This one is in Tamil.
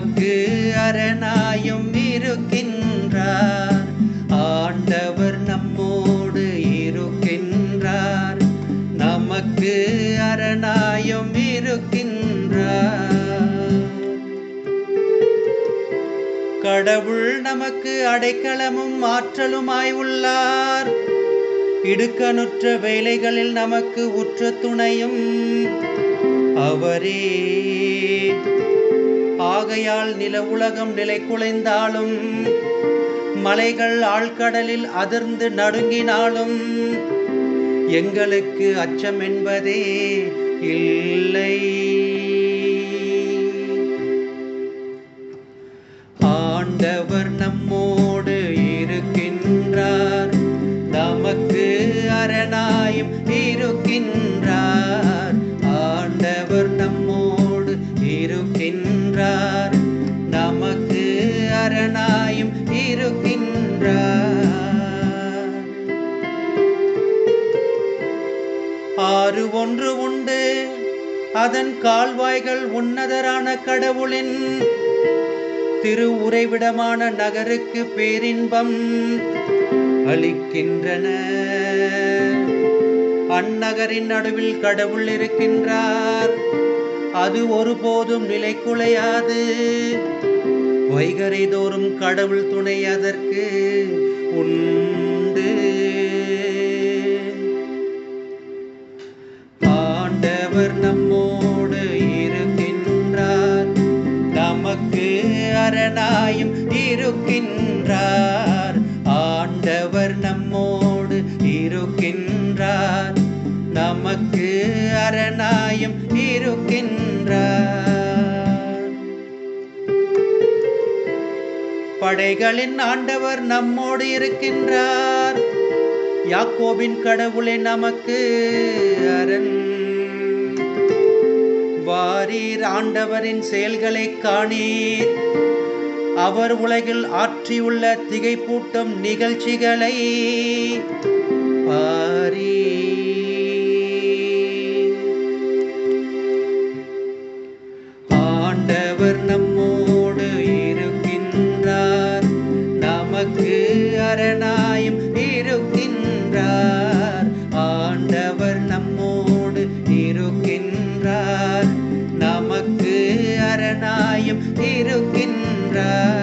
நமக்கு அரணாயும் இருக்கின்றார். ஆண்டவர் நம்மோடு இருக்கின்றார். நமக்கு அரணாயும் இருக்கின்றார். கடவுள் நமக்கு அடைக்கலமும் ஆற்றலுமாய் உள்ளார். இடுக்கனுற்ற வேலைகளில் நமக்கு உற்ற துணையும் அவரே. ஆகையால் நில உலகம் நிலை குலைந்தாலும் மலைகள் ஆழ்கடலில் அதிர்ந்து நடுங்கினாலும் எங்களுக்கு அச்சம் என்பதே இல்லை. ஆண்டவர் நம்மோடு இருக்கின்றார் நமக்கு அரணாயும் இருக்கின்றார் அரணாயும் இருக்கின்றார். ஆறு ஒன்று உண்டு. அதன் கால்வாய்கள் உன்னதரான கடவுளின் திரு உறைவிடமான நகருக்கு பேரின்பம் அளிக்கின்றன. அந்நகரின் நடுவில் கடவுள் இருக்கின்றார். அது ஒருபோதும் நிலை குலையாது வைகரை தோறும் கடவுள் துணை அதற்கு உண்டு. ஆண்டவர் நம்மோடு இருக்கின்றார் நமக்கு அரணாயும் இருக்கின்றார். ஆண்டவர் நம்மோடு இருக்கின்றார் நமக்கு அரணாயும் இருக்கின்றார். படைகளின் ஆண்டவர் நம்மோடு இருக்கின்றார். யாக்கோபின் கடவுளை நமக்கு அரண். வாரீர் ஆண்டவரின் செயல்களை காணீர். அவர் உலகில் ஆற்றியுள்ள திகைப்பூட்டும் நிகழ்ச்சிகளை பாரீர். ஆண்ட அரணாயும் இருக்கின்றார். ஆண்டவர் நம்மோடு இருக்கின்றார். நமக்கு அரணாயும் இருக்கின்றார்.